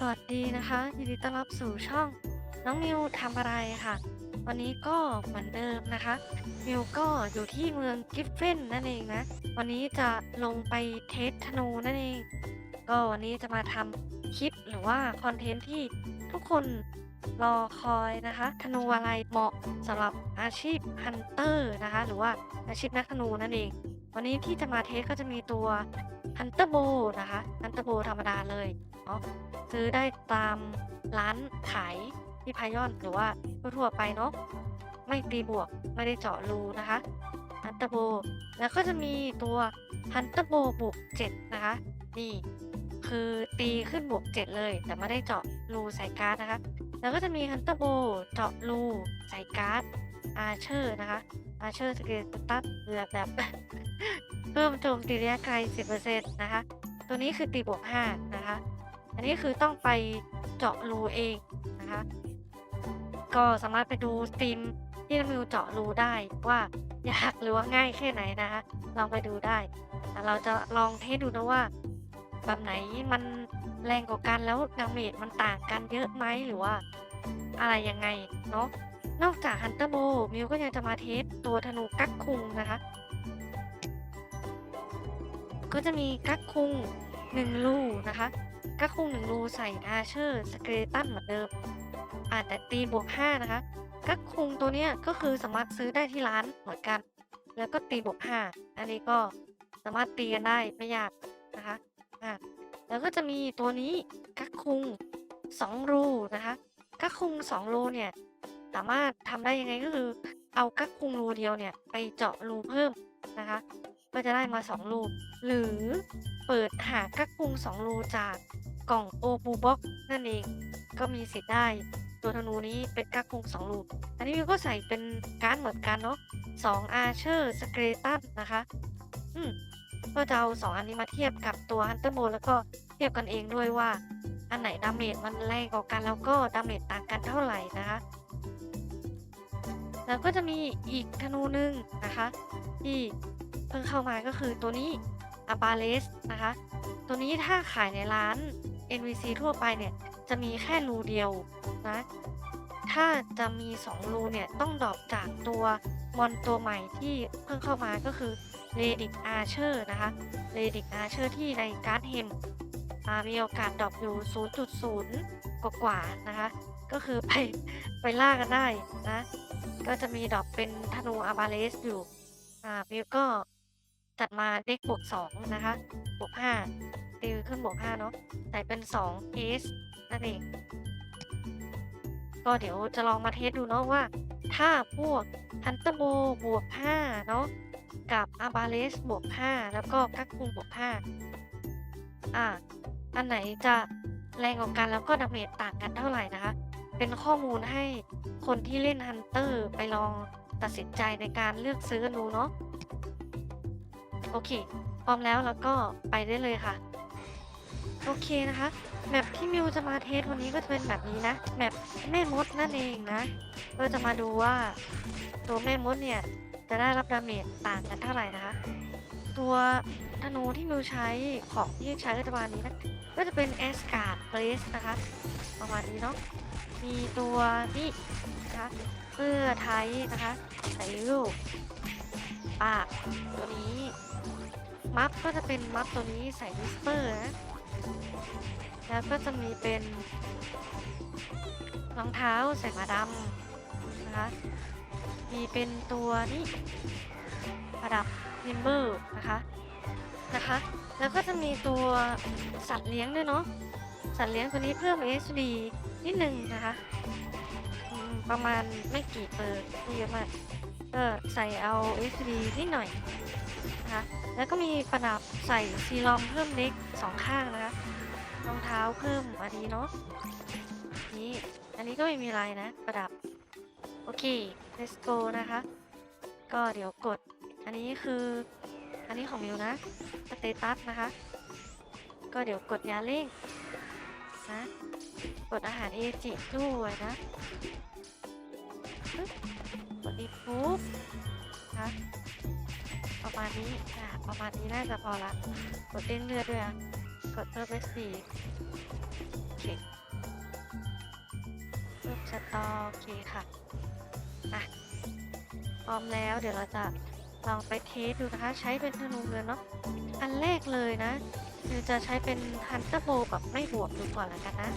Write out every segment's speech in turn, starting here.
สวัสดีนะคะยินดีต้อนรับสู่ช่องน้องมิวทำอะไรค่ะ วันนี้ก็เหมือนเดิมนะคะ มิวก็อยู่ที่เมืองกิฟเฟนนั่นเองนะ วันนี้จะลงไปเทสธนูนั่นเอง ก็วันนี้จะมาทำคลิปหรือว่าคอนเทนต์ที่ทุกคนรอคอยนะคะ ธนูอะไรเหมาะสำหรับอาชีพฮันเตอร์นะคะ หรือว่าอาชีพนักธนูนั่นเอง วันนี้ที่จะมาเทสก็จะมีตัวฮันเตอร์โบนะคะฮันเตอร์โบธรรมดาเลยเนาะซื้อได้ตามร้านขายที่พายอนหรือว่าทั่วๆไปเนาะไม่ตีบวกไม่ได้เจาะรูนะคะฮันเตอร์โบแล้วก็จะมีตัวฮันเตอร์โบบวกเจ็ดนะคะ นี่คือตีขึ้นบวกเจ็ดเลย แต่ไม่ได้เจาะรูใส่การ์ดนะคะ แล้วก็จะมีฮันเตอร์โบเจาะรูใส่การ์ด อาเชอร์นะคะอาเชอร์สเกตตัสเรือแบบ เพิ่มโจมตีระยะไกล 10%นะคะ ตัวนี้คือตีบวก 5 นะคะ อันนี้คือต้องไปเจาะรูเองนะคะ ก็สามารถไปดูสตรีมที่น้องมิวเจาะรูได้ว่ายากหรือว่าง่ายแค่ไหนนะคะลองไปดูได้แต่เราจะลองเทสดูนะว่า แบบไหนมันแรงกว่ากันแล้วดาเมจมันต่างกันเยอะไหมหรือว่าอะไรยังไงเนาะ นอกจากฮันเตอร์โบมิวก็ยังจะมาเทสตัวธนูกักคุงนะคะ ก็จะมีกักคุงหนึ่งลูนะคะกักคุงหนึ่งลูใส่อาเชอร์สเกเลตันเหมือนเดิมอาจแต่ตีบวกห้านะคะกักคุงตัวเนี้ยก็คือสามารถซื้อได้ที่ร้านเหมือนกัน แล้วก็ตีบวกห้าอันนี้ก็สามารถตีกันได้ไม่ยากนะคะอะแล้วก็จะมีตัวนี้กักคุงสองรูนะคะกักคุงสองรูเนี่ย สามารถทำได้ยังไงก็คือเอากักคุงรูเดียวเนี่ยไปเจาะรูเพิ่มนะคะก็จะได้มา 2 รู หรือเปิดหากักกุง2 รูจากกล่องโอปูบ็อกนั่นเองก็มีสิทธิ์ได้ตัวธนูนี้เป็นกักกุง2 รู อันนี้วิวก็ใส่เป็นการ์ดเหมือนกันเนาะ2อาร์เชอร์สเกรตันนะคะอืมก็จะเอา2อันนี้มาเทียบกับตัวฮันเตอร์โ d แล้วก็เทียบกันเองด้วยว่า อันไหนดาเมจมันแรงกว่ากันแล้วก็ดาเมจต่างกันเท่าไหร่นะคะ แล้วก็จะมีอีกธนูหนึ่งนะคะ ที่เพิ่งเข้ามาก็คือตัวนี้ a b a l e s นะคะ ตัวนี้ถ้าขายในร้าน NVC ทั่วไปเนี่ย จะมีแค่รูเดียวนะ ถ้าจะมี 2 รูเนี่ย ต้องดรอปจากตัวมอนตัวใหม่ที่เพิ่งเข้ามาก็คือ r e d i c Archer นะคะ r e d i c Archer ที่ในการ์ดเฮมมีโอกาสดรอปอยู่ 0.0 กว่านะคะ ก็คือไปไปล่ากันได้นะ ก็จะมีดอปเป็นธนูอาบาเลสอยู่ อ่ามิวก็จัดมาเด็กบวกสองนะคะ บวกห้าตีขึ้นบวกห้าเนาะใส่เป็นสองเทสนั่นเอง ก็เดี๋ยวจะลองมาเทสดูเนาะว่า ถ้าพวกฮันเตอร์โบบวกห้าเนาะกับอาบาเลสบวกห้าแล้วก็กักคุงบวกห้าอ่าอันไหนจะแรงกว่ากันแล้วก็ดาเมจต่างกันเท่าไหร่นะคะ เป็นข้อมูลให้คนที่เล่นฮันเตอร์ไปลองตัดสินใจในการเลือกซื้อกันดูเนาะโอเค พร้อมแล้วแล้วก็ไปได้เลยค่ะ โอเคนะคะแมปที่มิวจะมาเทสวันนี้ก็จะเป็นแบบนี้นะแมปแม่มดนั่นเองนะก็จะมาดูว่าตัวแม่มดเนี่ยจะได้รับดาเมจต่างกันเท่าไหร่นะคะ ตัวธนูที่มิวใช้ของที่ใช้ก็จะประมาณนี้นะก็จะเป็นแอสการ์ดเบรสนะคะ ประมาณนี้เนาะ มีตัวนี้นะคะเสื้อไทยนะคะใส่ลูกปากตัวนี้มัฟก็จะเป็นมัฟตัวนี้ใส่วิสเปอร์นะแล้วก็จะมีเป็นรองเท้าใส่มาดำนะคะมีเป็นตัวนี้ประดับนิมเบอร์นะคะนะคะ แล้วก็จะมีตัวสัตว์เลี้ยงด้วยเนาะ สัตว์เลี้ยงตัวนี้เพิ่ม HD นิดนึงนะคะ ประมาณไม่กี่เปอร์ไม่เยอะมากก็ใส่เอา HD นิดหน่อยนะคะแล้วก็มีประดับใส่ซีลอมเพิ่มเล็กสองข้างนะคะรองเท้าเพิ่มอันนี้เนาะนี่อันนี้ก็ไม่มีอะไรนะ ประดับ โอเค let's go นะคะ ก็เดี๋ยวกด อันนี้คือ อันนี้ของมิวนะสเตตัสนะคะ ก็เดี๋ยวกดยาเร่ง นะกดอาหารเอจิด้วยนะกดอีปุ๊บนะประมาณนี้อะประมาณนี้น่าจะพอละ กดเด้งเลือดด้วยอะ กดเพิ่มไปสี่โอเคเพิ่มสตอโอเคค่ะอะพร้อมแล้วเดี๋ยวเราจะลองไปเทสดูนะคะ ใช้เป็นธนูเงินเนาะอันแรกเลยนะ คือจะใช้เป็นฮันเตอร์โบแบบไม่บวกดูก่อนแล้วกันนะ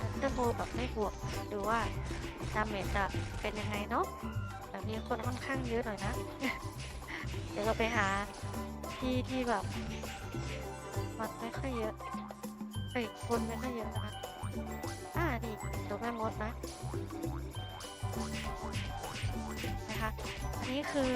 ฮันเตอร์โบแบบไม่บวกดูว่าดาเมจจะเป็นยังไงเนาะแบบนี้คนค่อนข้างเยอะหน่อยนะ เดี๋ยวเราไปหาที่ที่แบบมันไม่ค่อยเยอะเอ้ยคนไม่ค่อยเยอะนะคะอ่านี่ตัวแม่มดนะนะคะ อันนี้คือ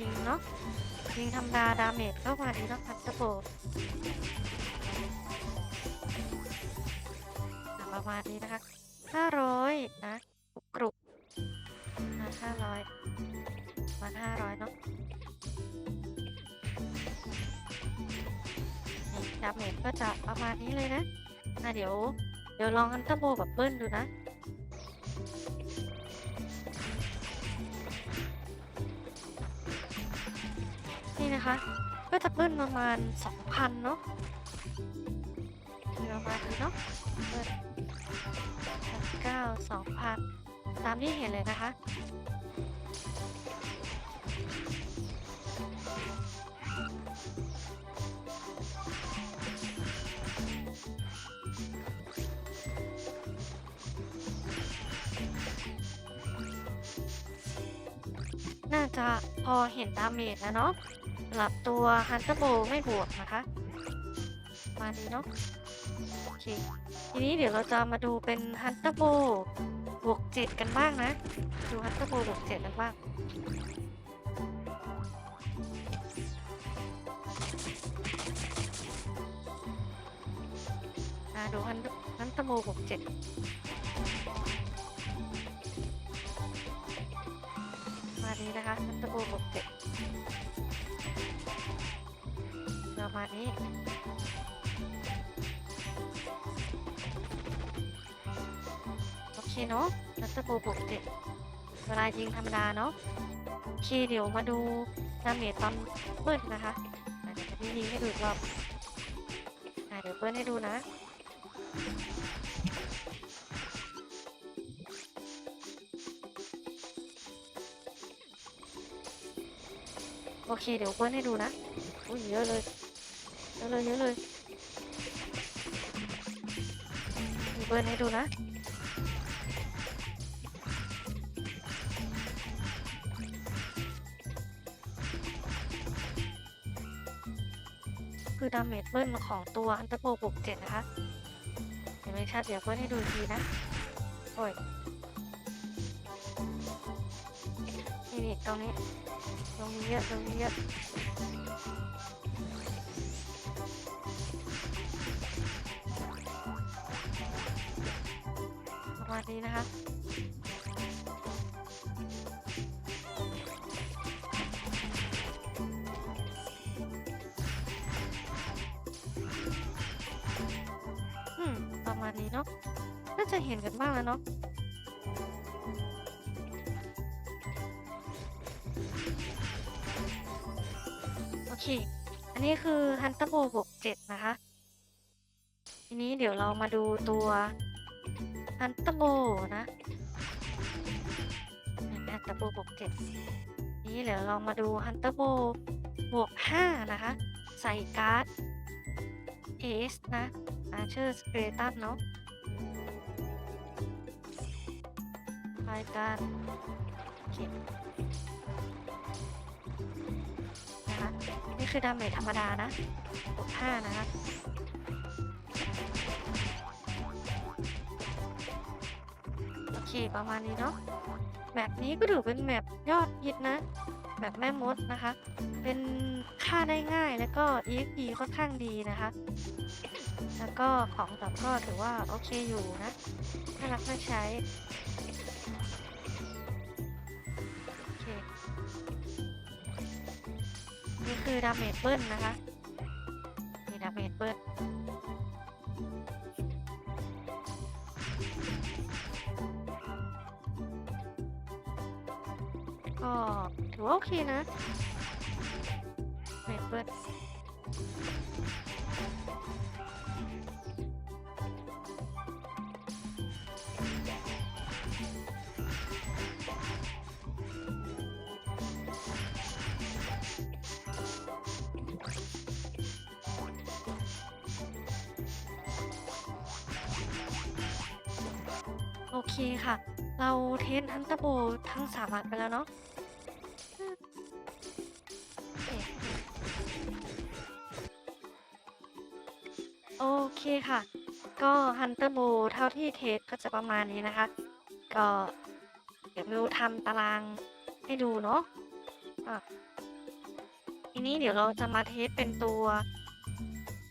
ยิงเนาะ ยิงธรรมดาดาเมจเข้ามาดีเนาะพัสโบประมาณนี้นะคะ500นะกรุบมา500มา500เนาะนี่ดาเมจก็จะประมาณนี้เลยนะอะเดี๋ยว เดี๋ยวลองฮันเตอร์โบแบบเบิ้ลดูนะ ก็จะเบิ้ลประมาณ 2,000 เนาะประมาณนี้เนาะเบิ้ลเก้าสองพันตามที่เห็นเลยนะคะน่าจะพอเห็นดาเมจแล้วเนาะ หรับตัวฮันเตอร์โบไม่บวกนะคะ มาดีเนาะโอเคทีนี้เดี๋ยวเราจะมาดูเป็นฮันเตอร์โบบวกเจ็ดกันบ้างนะ ดูฮันเตอร์โบบวกเจ็ดกันบ้างอ่าดูฮันฮันเตอร์โบบวกเจ็ดมานี้นะคะฮันเตอร์โบบวกเจ็ด ประมาณนี้โอเคเนาะฮันเตอร์โบบวกเจ็ดเวลายิงธรรมดาเนาะโอเคเดี๋ยวมาดูดาเมจตอนเบิ้ลนะคะอะเดี๋ยวจะพี่ยิงให้ดูอีกรอบเดี๋ยวเบิ้ลให้ดูนะโอเค เดี๋ยวเบิ้ลให้ดูนะอุ้ยเยอะเลย เยอะเลยเยอะเลยเบิ้ลให้ดูนะคือดาเมจเบิ้ลของตัวอันเตอร์โปบวกเจ็ดนะคะเห็นไหมชัดเดี๋ยวเบิ้ลให้ดูทีนะ โอ้ย นี่นี่ตรงนี้ ตรงนี้เยอะตรงนี้เยอะ นี้นะคะ อืม ประมาณนี้เนาะ น่าจะเห็นกันบ้างแล้วเนาะโอเค อันนี้คือ Hunter Bow บวก7นะคะ ทีนี้เดี๋ยวเรามาดูตัว อันตโบนะอันตโบบวกเจ็ดนี้เดี๋ยวลองมาดูอันตโบบวกห้านะคะ ใส่การ์ดเอสนะอาเชอร์สเปรตัมเนาะไฟการเก็บนะคะนี่คือดาเมจธรรมดานะบวกห้านะคะ เคประมาณนี้เนาะแมปนี้ก็ถือเป็นแมปยอดฮิตนะแบบแม่มดนะคะ เป็นค่าได้ง่ายแล้วก็ EXP ค่อนข้างดีนะคะ แล้วก็ของแบบก็ถือว่าโอเคอยู่นะน่ารักน่าใช้โอเคนี่คือดาเมจเบิ้ลนะคะ นี่ดาเมจเบิ้ล ก็ถือว่าโอเคนะไหนเปิดโอเคค่ะ เราเทนทั้งตะโบทั้งสามอันไปแล้วเนาะ โอเคค่ะ ก็ฮันเตอร์โบเท่าที่เทสก็จะประมาณนี้นะคะ ก็เดี๋ยวมิวทำตารางให้ดูเนาะอะทีนี้เดี๋ยวเราจะมาเทสเป็นตัว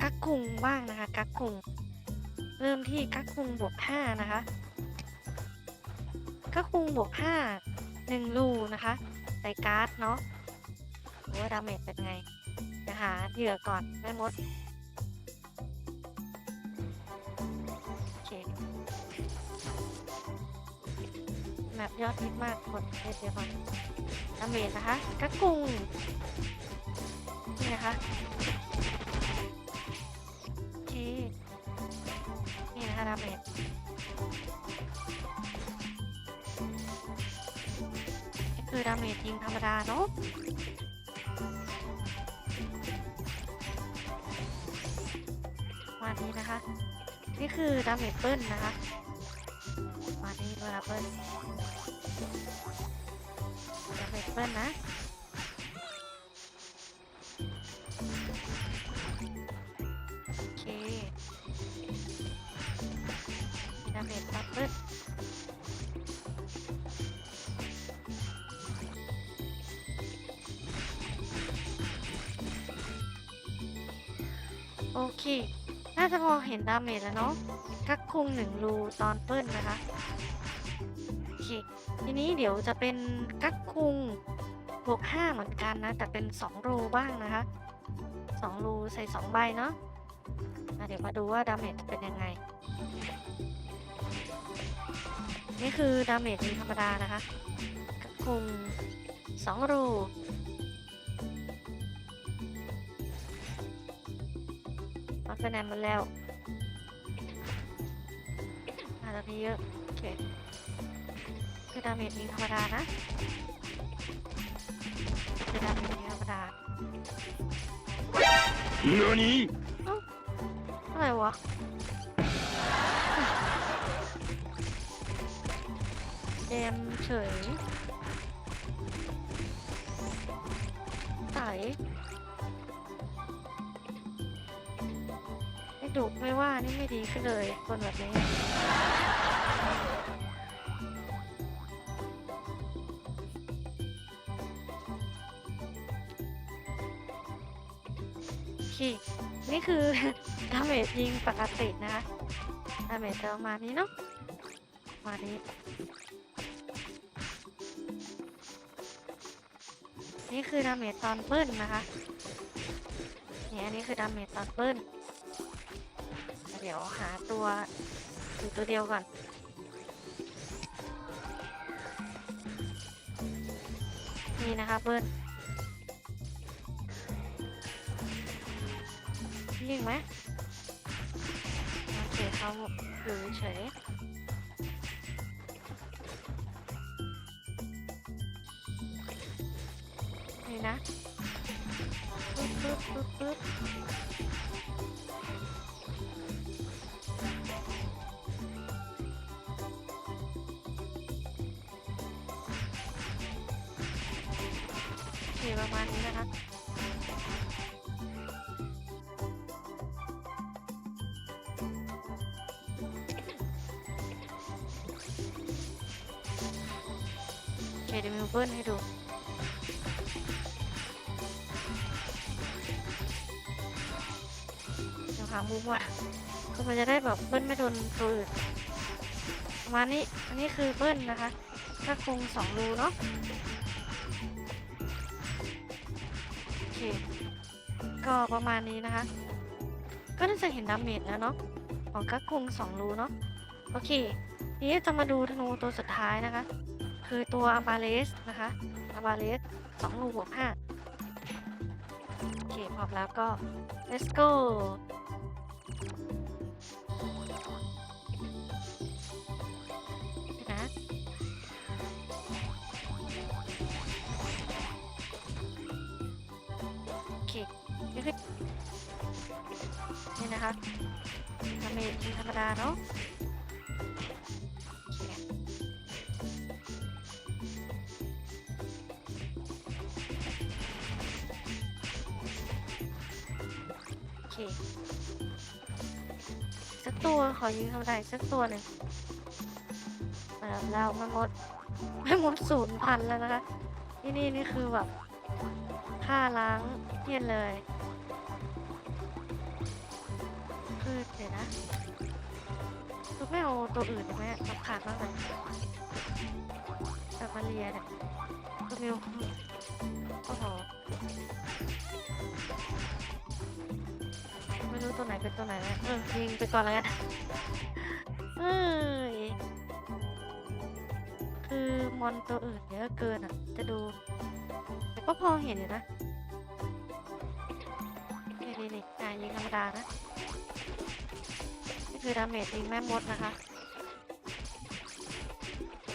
กักกุงบ้างนะคะ กักกุง เริ่มที่กักคุงบวกห้านะคะกักคุงบวกห้าหนึ่งรูนะคะใส่การ์ดเนาะดูว่าดาเมจเป็นไงเดี๋ยวหาเหยื่อก่อนแม่มด แมปยอดฮิตมากกดเดี๋ยวก่อนดาเมจนะคะกักุงนี่นะคะโอเคนี่นะคะดาเมจนี่คือดาเมจยิงธรรมดาเนาะมานี้นะคะ นี่คือดาเมจเบิ้ลนะคะ มานี้เวลาเบิ้ล ดานะ โอเคดาเมจดับเบิลโอเค น่าจะพอเห็นดาเมจแล้วเนาะกักคุงหนึ่งรูตอนเปิ้ลนะคะ โอเค ทีนี้เดี๋ยวจะเป็น คุงบวกห้าเหมือนกันนะ แต่เป็นสองรูบ้างนะคะสองรูใส่สองใบเนาะะเดี๋ยวมาดูว่าดาเมจเป็นยังไง นี่คือดาเมจธรรมดานะคะกระคุมสองรูมันเป็นแนมมาแล้วอาจจะมีเยอะ โอเค คือดาเมจยิงธรรมดานะ 何อะไรวะเดมเฉยใสไม่ดุไม่ว่า นี่ไม่ดีขึ้นเลยคนแบบนี้ นี่คือดาเมจยิงปกตินะคะดาเมจจะประมาณนี้เนาะมาณนี้นี่คือดาเมจตอนเบิ้ลนะคะนี่อันนี้คือดาเมจตอนเบิ้ลเดี๋ยวหาตัวอยู่ตัวเดียวก่อนนี่นะคะเบิ้ล ยิงไหมโอเคเขาอยู่เฉยนี่นะปึ๊บปึ๊บปึ๊บปึ๊บประมาณนี้นะคะ เดี๋ยวมิวเบิ้ลให้ดูเดี๋ยวหามุมว่ะคือมันจะได้แบบเบิ้ลไม่โดนตัวอื่นประมาณนี้ อันนี้คือเบิ้ลนะคะ ถ้าคงสองรูเนาะโอเค ก็ประมาณนี้นะคะ ก็น่าจะเห็นดาเมจแล้วเนาะของกักคุงสองรูเนาะ โอเค ทีนี้จะมาดูธนูตัวสุดท้ายนะคะ คือตัวอาบาเลสนะคะอาบาเลสสองลูกบวกห้าโอเคพร้อมแล้วก็ let's go นะโอเคนี่คือนี่นะคะดาเมจธรรมดาเนาะ สักตัวขอยิงธรรมดาอีกสักตัวหนึ่งมาแล้วแม่หมดแม่หมดศูนย์พันแล้วนะคะที่นี่นี่คือแบบฆ่าล้างเทียนเลย คือเดี๋ยวนะคือไม่เอาตัวอื่นได้ไหมรำขาดมากเลยแบบมาเรียเนี่ยตัวมิวโอ้โห ตัวไหนเป็นตัวไหนแล้วเออยิงไปก่อนแล้วกันเอ้ยคือมอนตัวอื่นเยอะเกินอะ จะดู แต่ก็พอเห็นอยู่นะนี่นี่นี่อ่ายิงธรรมดานะนี่คือดาเมจยิงแม่มดนะคะ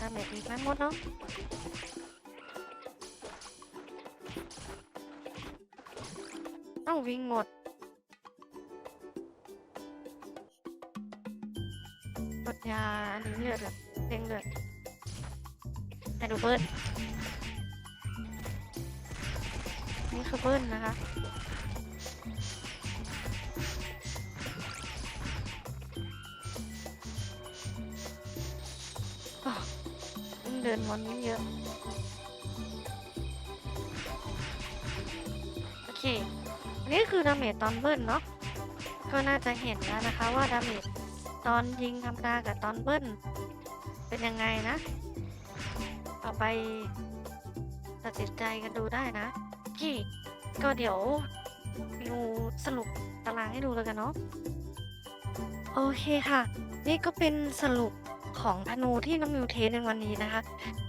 ดาเมจยิงแม่มดเนาะต้องวิ่งหมด แบบเด้งเลือดแต่ดูเบิ้ลนี่คือเบิ้ลนะคะอ้าวอิงเดินมอนยิ่เยอะ โอเคอันนี้คือดาเมจตอนเบิ้ลเนาะก็น่าจะเห็นแล้วนะคะว่าดาเมจตอนยิงธรรมดากับตอนเบิ้ล เป็นยังไงนะ ต่อไปตัดสินใจกันดูได้นะโอเคก็เดี๋ยวดูสรุปตารางให้ดูแล้วกันเนาะโอเคค่ะ นี่ก็เป็นสรุปของธนูที่น้องมิวเทสในวันนี้นะคะ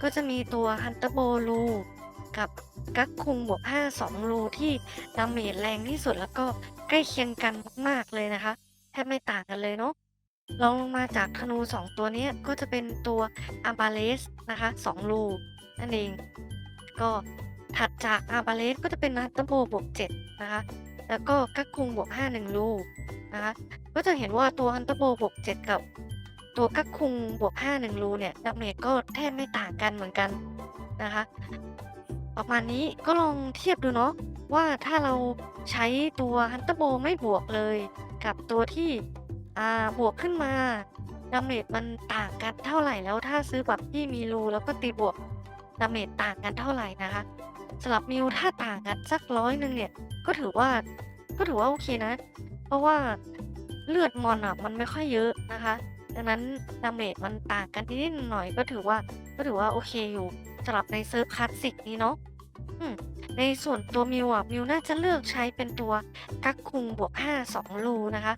ก็จะมีตัวฮันเตอร์โบลูกับกักคุงบวก5 2รูที่ดาเมจแรงที่สุดแล้วก็ใกล้เคียงกันมากๆเลยนะคะ แทบไม่ต่างกันเลยเนาะ รองลงมาจากธนู 2 ตัวนี้ก็จะเป็นตัวอาบาเลสนะคะ2รูนั่นเอง ก็ถัดจากอาบาเลสก็จะเป็นฮันเตโบบวก7นะคะ แล้วก็กักคุงบวก5 1รูนะคะ ก็จะเห็นว่าตัวฮันเตอร์โบบวก7กับ ตัวกักคุงบวก5 1รูเนี่ยดาเมจก็แทบไม่ต่างกันเหมือนกันนะคะ ประมาณนี้ก็ลองเทียบดูเนาะว่าถ้าเราใช้ตัวฮันเตอร์โบไม่บวกเลย กับตัวที่ อ่าบวกขึ้นมาดาเมจมันต่างกันเท่าไหร่แล้วถ้าซื้อแบบที่มีรูแล้วก็ตีบวกดาเมจต่างกันเท่าไหร่นะคะสำหรับมิวถ้าต่างกันสักร้อยหนึ่งเนี่ย ก็ถือว่าก็ถือว่าโอเคนะ เพราะว่าเลือดมอนอะมันไม่ค่อยเยอะนะคะ ดังนั้นดาเมจมันต่างกันนิดหน่อยก็ถือว่าก็ถือว่าโอเคอยู่สำหรับในเซิร์ฟคลาสสิกนี้เนาะ ในส่วนตัวมิวอะมิวน่าจะเลือกใช้เป็นตัวกักคุงบวก 5 2 รูนะคะ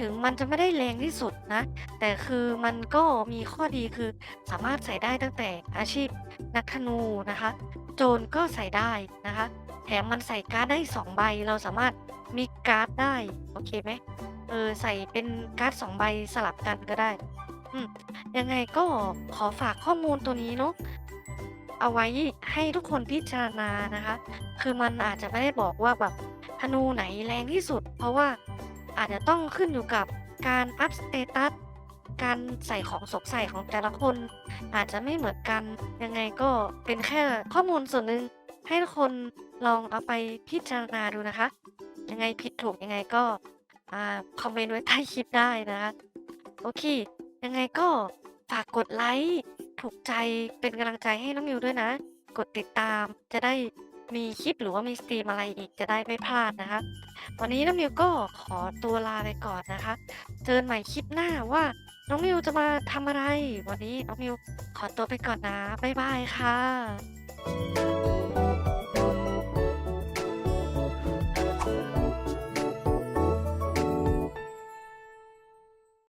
ถึงมันจะไม่ได้แรงที่สุดนะ แต่คือมันก็มีข้อดีคือสามารถใส่ได้ตั้งแต่อาชีพนักธนูนะคะ โจรก็ใส่ได้นะคะ แถมมันใส่การ์ดได้สองใบ เราสามารถมีการ์ดได้ โอเคไหมเออใส่เป็นการ์ดสองใบสลับกันก็ได้ อืมยังไงก็ขอฝากข้อมูลตัวนี้เนาะ เอาไว้ให้ทุกคนพิจารณานะคะ คือมันอาจจะไม่ได้บอกว่าแบบธนูไหนแรงที่สุด เพราะว่าอาจจะต้องขึ้นอยู่กับการอัพสเตตัสการใส่ของสวมใส่ของแต่ละคน อาจจะไม่เหมือนกันยังไงก็เป็นแค่ข้อมูลส่วนหนึ่งให้ทุกคนลองเอาไปพิจารณาดูนะคะ ยังไงผิดถูกยังไงก็คอมเมนต์ไว้ใต้คลิปได้นะคะ โอเค ยังไงก็ฝากกดไลค์ ถูกใจเป็นกำลังใจให้น้องมิวด้วยนะ กดติดตามจะได้มีคลิปหรือว่ามีสตรีมอะไรอีกจะได้ไม่พลาดนะคะ วันนี้น้องมิวก็ขอตัวลาไปก่อนนะคะ เจอกันใหม่คลิปหน้าว่าน้องมิวจะมาทำอะไร วันนี้น้องมิวขอตัวไปก่อนนะ บ๊ายบายค่ะ